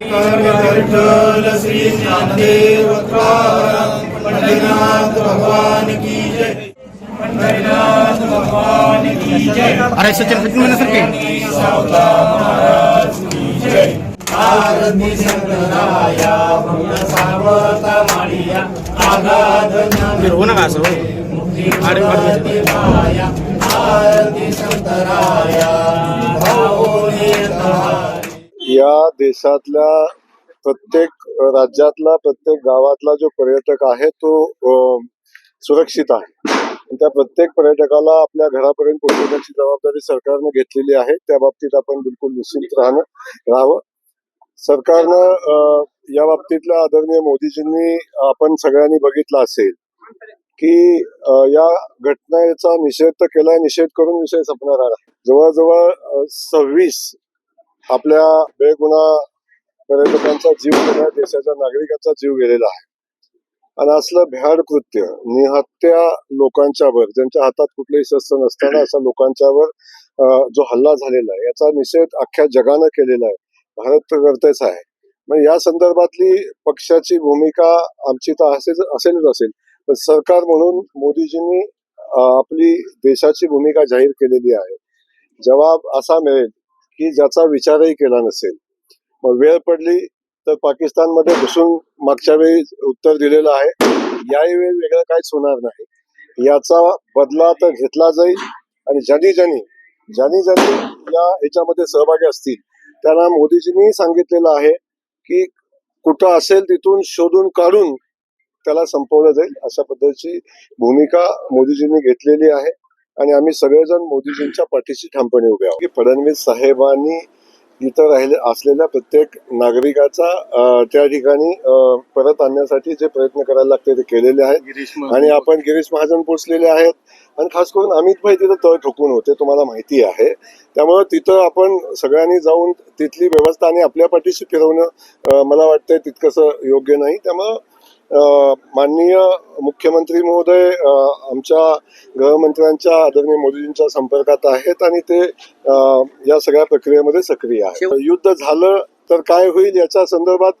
विठ्ठल श्री ज्ञानदेव पंढरीनाथ भगवान की जय पंढरीनाथ भगवान की जय अरे सचिन फिट म्हणण्यासारखे सावता महाराज की जय आरती भक्त सावता माळिया हो नका असं आडे आरती संतराया या देशातल्या प्रत्येक राज्यातला प्रत्येक गावातला जो पर्यटक आहे तो अ, सुरक्षित आहे. आणि त्या प्रत्येक पर्यटकाला आपल्या घरापर्यंत पोहोचवण्याची जबाबदारी सरकारनं घेतलेली आहे. त्या बाबतीत आपण बिलकुल निश्चित राहणं राहावं. सरकारनं या बाबतीतल्या आदरणीय मोदीजींनी आपण सगळ्यांनी बघितलं असेल की या घटनेचा निषेध तर केला निषेध करून विषय संपणार आहे. जवळजवळ सव्वीस आपल्या बेगुणा पर्यटकांचा जीव गेला देशाच्या नागरिकांचा जीव गेलेला आहे. आणि असलं भ्याड कृत्य निहत्या लोकांच्यावर ज्यांच्या हातात कुठलंही शस्त्र नसताना असा लोकांच्यावर जो हल्ला झालेला आहे याचा निषेध अख्ख्या जगानं केलेला आहे. भारत तर करतेच आहे. मग या संदर्भातली पक्षाची भूमिका आमची तर असेच असेलच असेल. पण सरकार म्हणून मोदीजींनी आपली देशाची भूमिका जाहीर केलेली आहे. जवाब असा मिळेल की ज्याचा विचारही केला नसेल. मग वेळ पडली तर पाकिस्तानमध्ये घुसून मागच्या वेळी उत्तर दिलेलं आहे. यावेळी वेगळं काहीच होणार नाही. याचा बदला तर घेतला जाईल आणि ज्यांनी ज्यांनी ज्यांनी ज्यांनी या ह्याच्यामध्ये सहभागी असतील त्यांना मोदीजींनी सांगितलेलं आहे की कुठं असेल तिथून शोधून काढून त्याला संपवलं जाईल अशा पद्धतीची भूमिका मोदीजींनी घेतलेली आहे. आणि आम्ही सगळेजण मोदीजींच्या पाठीशी ठामपणे उभे आहोत. की फडणवीस साहेबांनी इथं राहिले असलेल्या प्रत्येक नागरिकाचा त्या ठिकाणी परत आणण्यासाठी जे प्रयत्न करायला लागते ते केलेले आहेत. आणि आपण गिरीश महाजन पोचलेले आहेत. आणि खास करून अमित भाई तिथं तळ ठोकून होते तुम्हाला माहिती आहे. त्यामुळे तिथं आपण सगळ्यांनी जाऊन तिथली व्यवस्था आणि आपल्या पाठीशी फिरवणं मला वाटतंय तितकंसं योग्य नाही. त्यामुळं माननीय मुख्यमंत्री महोदय आमच्या गृहमंत्र्यांच्या आदरणीय मोदीजींच्या संपर्कात आहेत आणि ते या सगळ्या प्रक्रियेमध्ये सक्रिय आहे युद्ध झालं तर काय होईल याच्या संदर्भात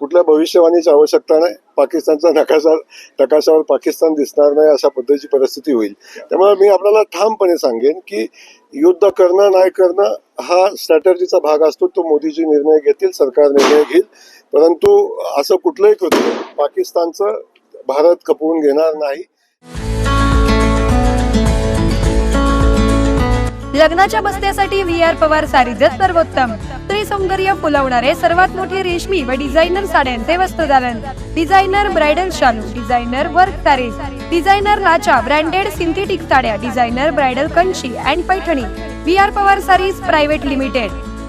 कुठल्या भविष्यवाणीची आवश्यकता नाही. पाकिस्तानचा नकाशा नकाशावर पाकिस्तान दिसणार नाही अशा पद्धतीची परिस्थिती होईल. त्यामुळे मी आपल्याला ठामपणे सांगेन की युद्ध करणं नाही करणं हा स्ट्रॅटर्जीचा भाग असतो. तो मोदीजी निर्णय घेतील सरकार निर्णय घेईल. परंतु असं कुठलंही कृत्य पाकिस्तानचं भारत खपवून घेणार नाही. लग्नाच्या बस्त्यासाठी व्ही आर पवार सारीजच सर्वोत्तम. स्त्री सौंदर्य फुलवणारे सर्वात मोठे रेशमी व डिझायनर साड्यांचे वस्त्रदालन डिझायनर ब्रायडल शालू डिझायनर वर्क सारीज डिझायनर लाचा ब्रँडेड सिंथेटिक साड्या designer bridal Kanchi and Paithani. V R Pawar sarees private limited.